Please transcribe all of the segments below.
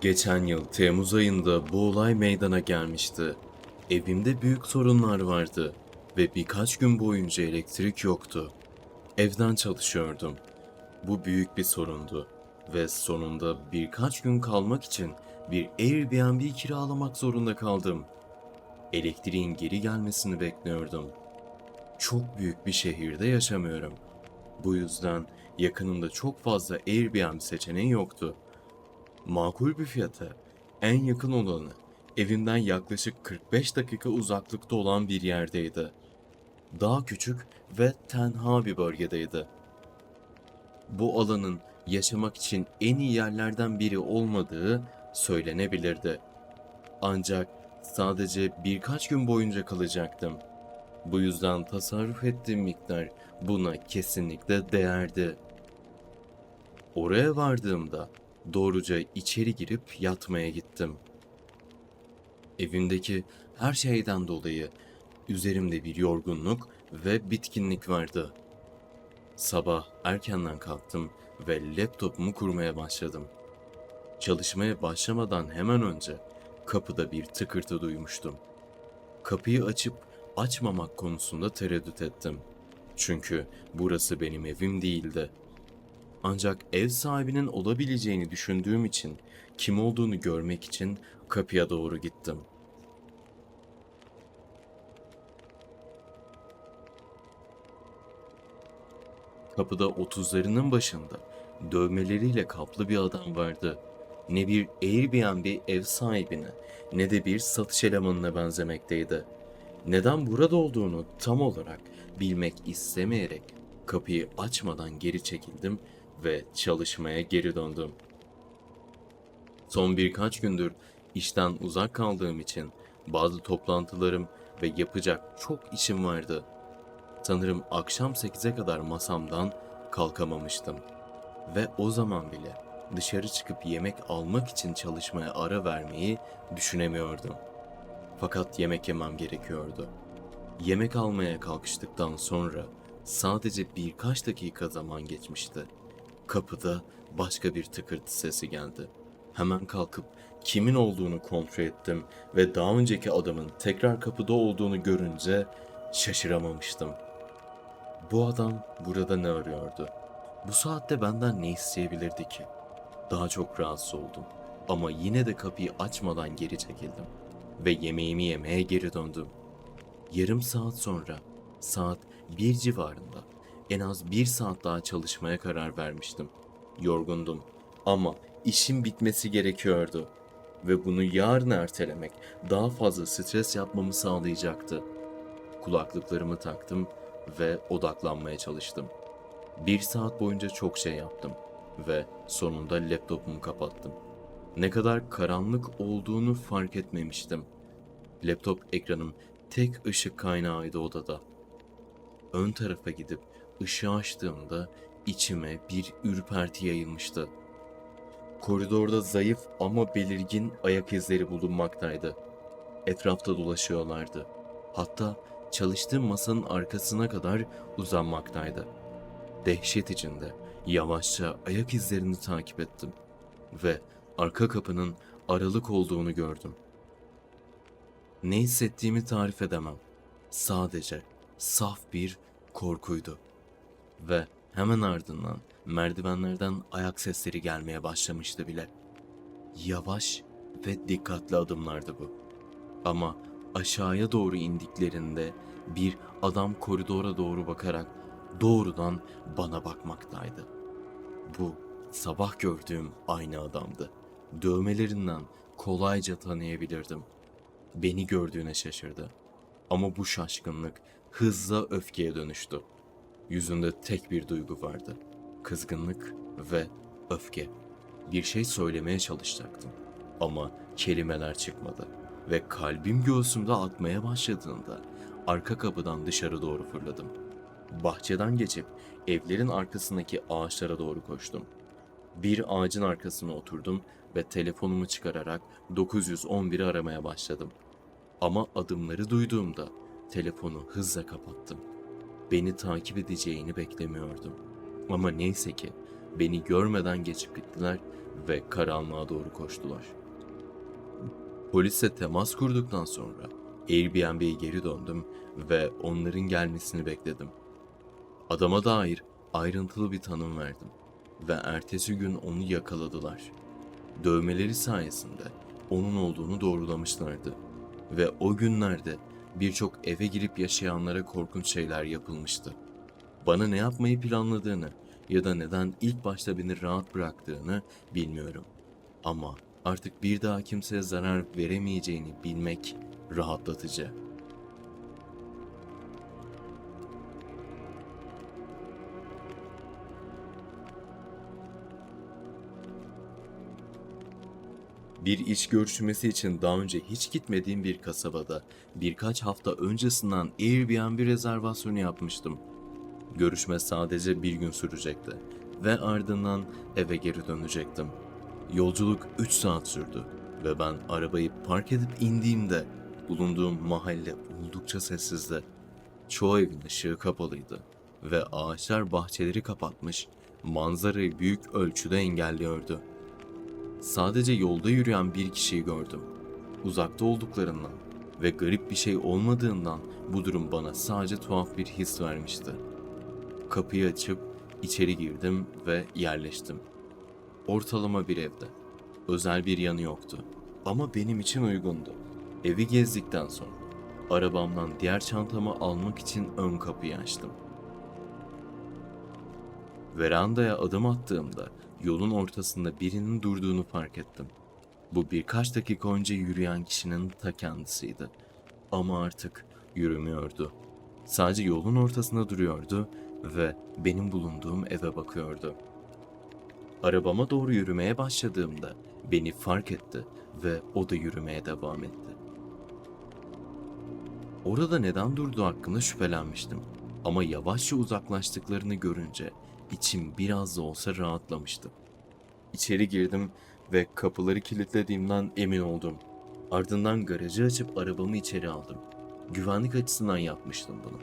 Geçen yıl Temmuz ayında bu olay meydana gelmişti. Evimde büyük sorunlar vardı ve birkaç gün boyunca elektrik yoktu. Evden çalışıyordum. Bu büyük bir sorundu ve sonunda birkaç gün kalmak için bir Airbnb kiralamak zorunda kaldım. Elektriğin geri gelmesini bekliyordum. Çok büyük bir şehirde yaşamıyorum. Bu yüzden yakınımda çok fazla Airbnb seçeneği yoktu. Makul bir fiyata, en yakın olanı evimden yaklaşık 45 dakika uzaklıkta olan bir yerdeydi. Daha küçük ve tenha bir bölgedeydi. Bu alanın yaşamak için en iyi yerlerden biri olmadığı söylenebilirdi. Ancak sadece birkaç gün boyunca kalacaktım. Bu yüzden tasarruf ettiğim miktar buna kesinlikle değerdi. Oraya vardığımda doğruca içeri girip yatmaya gittim. Evimdeki her şeyden dolayı üzerimde bir yorgunluk ve bitkinlik vardı. Sabah erkenden kalktım ve laptopumu kurmaya başladım. Çalışmaya başlamadan hemen önce kapıda bir tıkırtı duymuştum. Kapıyı açıp açmamak konusunda tereddüt ettim. Çünkü burası benim evim değildi. Ancak ev sahibinin olabileceğini düşündüğüm için kim olduğunu görmek için kapıya doğru gittim. Kapıda otuzlarının başında dövmeleriyle kaplı bir adam vardı. Ne bir Airbnb ev sahibine ne de bir satış elemanına benzemekteydi. Neden burada olduğunu tam olarak bilmek istemeyerek kapıyı açmadan geri çekildim ve çalışmaya geri döndüm. Son birkaç gündür işten uzak kaldığım için bazı toplantılarım ve yapacak çok işim vardı. Sanırım akşam 8'e kadar masamdan kalkamamıştım. Ve o zaman bile dışarı çıkıp yemek almak için çalışmaya ara vermeyi düşünemiyordum. Fakat yemek yemem gerekiyordu. Yemek almaya kalkıştıktan sonra sadece birkaç dakika zaman geçmişti. Kapıda başka bir tıkırtı sesi geldi. Hemen kalkıp kimin olduğunu kontrol ettim ve daha önceki adamın tekrar kapıda olduğunu görünce şaşıramamıştım. Bu adam burada ne arıyordu? Bu saatte benden ne isteyebilirdi ki? Daha çok rahatsız oldum ama yine de kapıyı açmadan geri çekildim ve yemeğimi yemeye geri döndüm. Yarım saat sonra saat bir civarında en az bir saat daha çalışmaya karar vermiştim. Yorgundum ama işim bitmesi gerekiyordu ve bunu yarın ertelemek daha fazla stres yapmamı sağlayacaktı. Kulaklıklarımı taktım ve odaklanmaya çalıştım. Bir saat boyunca çok şey yaptım ve sonunda laptopumu kapattım. Ne kadar karanlık olduğunu fark etmemiştim. Laptop ekranım tek ışık kaynağıydı odada. Ön tarafa gidip ışığı açtığımda içime bir ürperti yayılmıştı. Koridorda zayıf ama belirgin ayak izleri bulunmaktaydı. Etrafta dolaşıyorlardı. Hatta çalıştığım masanın arkasına kadar uzanmaktaydı. Dehşet içinde yavaşça ayak izlerini takip ettim ve arka kapının aralık olduğunu gördüm. Ne hissettiğimi tarif edemem. Sadece saf bir korkuydu. Ve hemen ardından merdivenlerden ayak sesleri gelmeye başlamıştı bile. Yavaş ve dikkatli adımlardı bu. Ama aşağıya doğru indiklerinde bir adam koridora doğru bakarak doğrudan bana bakmaktaydı. Bu sabah gördüğüm aynı adamdı. Dövmelerinden kolayca tanıyabilirdim. Beni gördüğüne şaşırdı. Ama bu şaşkınlık hızla öfkeye dönüştü. Yüzünde tek bir duygu vardı. Kızgınlık ve öfke. Bir şey söylemeye çalışacaktım. Ama kelimeler çıkmadı. Ve kalbim göğsümde atmaya başladığında arka kapıdan dışarı doğru fırladım. Bahçeden geçip evlerin arkasındaki ağaçlara doğru koştum. Bir ağacın arkasına oturdum ve telefonumu çıkararak 911'i aramaya başladım. Ama adımları duyduğumda telefonu hızla kapattım. Beni takip edeceğini beklemiyordum. Ama neyse ki beni görmeden geçip gittiler ve karanlığa doğru koştular. Polise temas kurduktan sonra Airbnb'ye geri döndüm ve onların gelmesini bekledim. Adama dair ayrıntılı bir tanım verdim ve ertesi gün onu yakaladılar. Dövmeleri sayesinde onun olduğunu doğrulamışlardı ve o günlerde birçok eve girip yaşayanlara korkunç şeyler yapılmıştı. Bana ne yapmayı planladığını ya da neden ilk başta beni rahat bıraktığını bilmiyorum. Ama artık bir daha kimseye zarar veremeyeceğini bilmek rahatlatıcı. Bir iş görüşmesi için daha önce hiç gitmediğim bir kasabada birkaç hafta öncesinden Airbnb rezervasyonu yapmıştım. Görüşme sadece bir gün sürecekti ve ardından eve geri dönecektim. Yolculuk 3 saat sürdü ve ben arabayı park edip indiğimde bulunduğum mahalle oldukça sessizdi. Çoğu evin ışığı kapalıydı ve ağaçlar bahçeleri kapatmış, manzarayı büyük ölçüde engelliyordu. Sadece yolda yürüyen bir kişiyi gördüm. Uzakta olduklarından ve garip bir şey olmadığından bu durum bana sadece tuhaf bir his vermişti. Kapıyı açıp içeri girdim ve yerleştim. Ortalama bir evde. Özel bir yanı yoktu. Ama benim için uygundu. Evi gezdikten sonra arabamdan diğer çantamı almak için ön kapıyı açtım. Verandaya adım attığımda yolun ortasında birinin durduğunu fark ettim. Bu birkaç dakika önce yürüyen kişinin ta kendisiydi. Ama artık yürümüyordu. Sadece yolun ortasında duruyordu ve benim bulunduğum eve bakıyordu. Arabama doğru yürümeye başladığımda beni fark etti ve o da yürümeye devam etti. Orada neden durduğu hakkında şüphelenmiştim. Ama yavaşça uzaklaştıklarını görünce içim biraz da olsa rahatlamıştı. İçeri girdim ve kapıları kilitlediğimden emin oldum. Ardından garajı açıp arabamı içeri aldım. Güvenlik açısından yapmıştım bunu.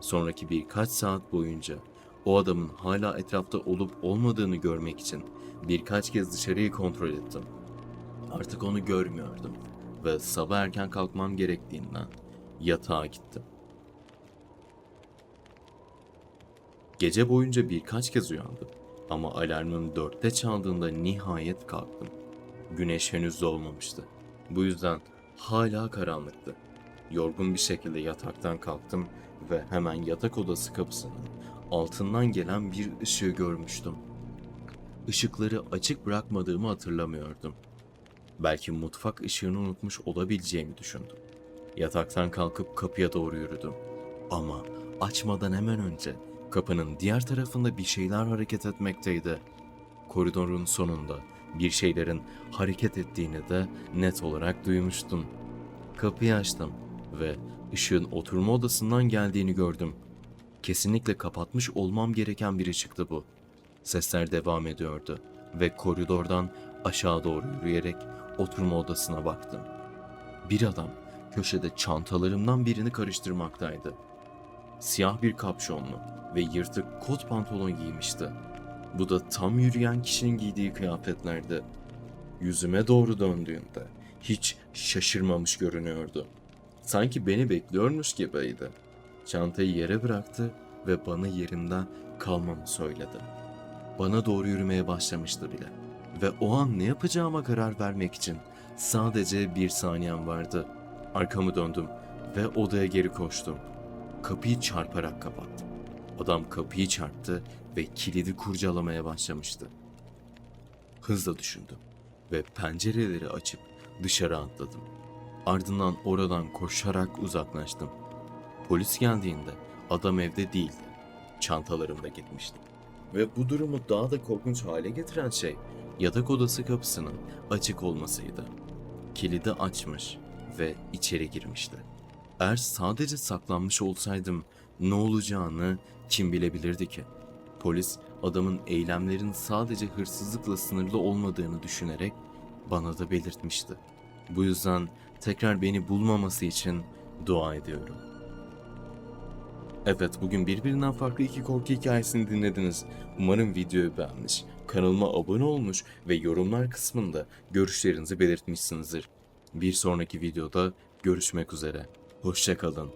Sonraki birkaç saat boyunca o adamın hala etrafta olup olmadığını görmek için birkaç kez dışarıyı kontrol ettim. Artık onu görmüyordum ve sabah erken kalkmam gerektiğinden yatağa gittim. Gece boyunca birkaç kez uyandım ama alarmım dörtte çaldığında nihayet kalktım. Güneş henüz doğmamıştı. Bu yüzden hala karanlıktı. Yorgun bir şekilde yataktan kalktım ve hemen yatak odası kapısının altından gelen bir ışığı görmüştüm. Işıkları açık bırakmadığımı hatırlamıyordum. Belki mutfak ışığını unutmuş olabileceğimi düşündüm. Yataktan kalkıp kapıya doğru yürüdüm. Ama açmadan hemen önce kapının diğer tarafında bir şeyler hareket etmekteydi. Koridorun sonunda bir şeylerin hareket ettiğini de net olarak duymuştum. Kapıyı açtım ve ışığın oturma odasından geldiğini gördüm. Kesinlikle kapatmış olmam gereken bir ışıktı bu. Sesler devam ediyordu ve koridordan aşağı doğru yürüyerek oturma odasına baktım. Bir adam köşede çantalarımdan birini karıştırmaktaydı. Siyah bir kapşonlu ve yırtık kot pantolon giymişti. Bu da tam yürüyen kişinin giydiği kıyafetlerdi. Yüzüme doğru döndüğünde hiç şaşırmamış görünüyordu. Sanki beni bekliyormuş gibiydi. Çantayı yere bıraktı ve bana yerimden kalmamı söyledi. Bana doğru yürümeye başlamıştı bile. Ve o an ne yapacağıma karar vermek için sadece bir saniyem vardı. Arkamı döndüm ve odaya geri koştum. Kapıyı çarparak kapattım. Adam kapıyı çarptı ve kilidi kurcalamaya başlamıştı. Hızla düşündüm ve pencereleri açıp dışarı atladım. Ardından oradan koşarak uzaklaştım. Polis geldiğinde adam evde değildi. Çantalarım da gitmişti. Ve bu durumu daha da korkunç hale getiren şey yatak odası kapısının açık olmasıydı. Kilidi açmış ve içeri girmişti. Eğer sadece saklanmış olsaydım ne olacağını kim bilebilirdi ki? Polis adamın eylemlerin sadece hırsızlıkla sınırlı olmadığını düşünerek bana da belirtmişti. Bu yüzden tekrar beni bulmaması için dua ediyorum. Evet bugün birbirinden farklı iki korku hikayesini dinlediniz. Umarım videoyu beğenmiş, kanalıma abone olmuş ve yorumlar kısmında görüşlerinizi belirtmişsinizdir. Bir sonraki videoda görüşmek üzere. Hoşçakalın.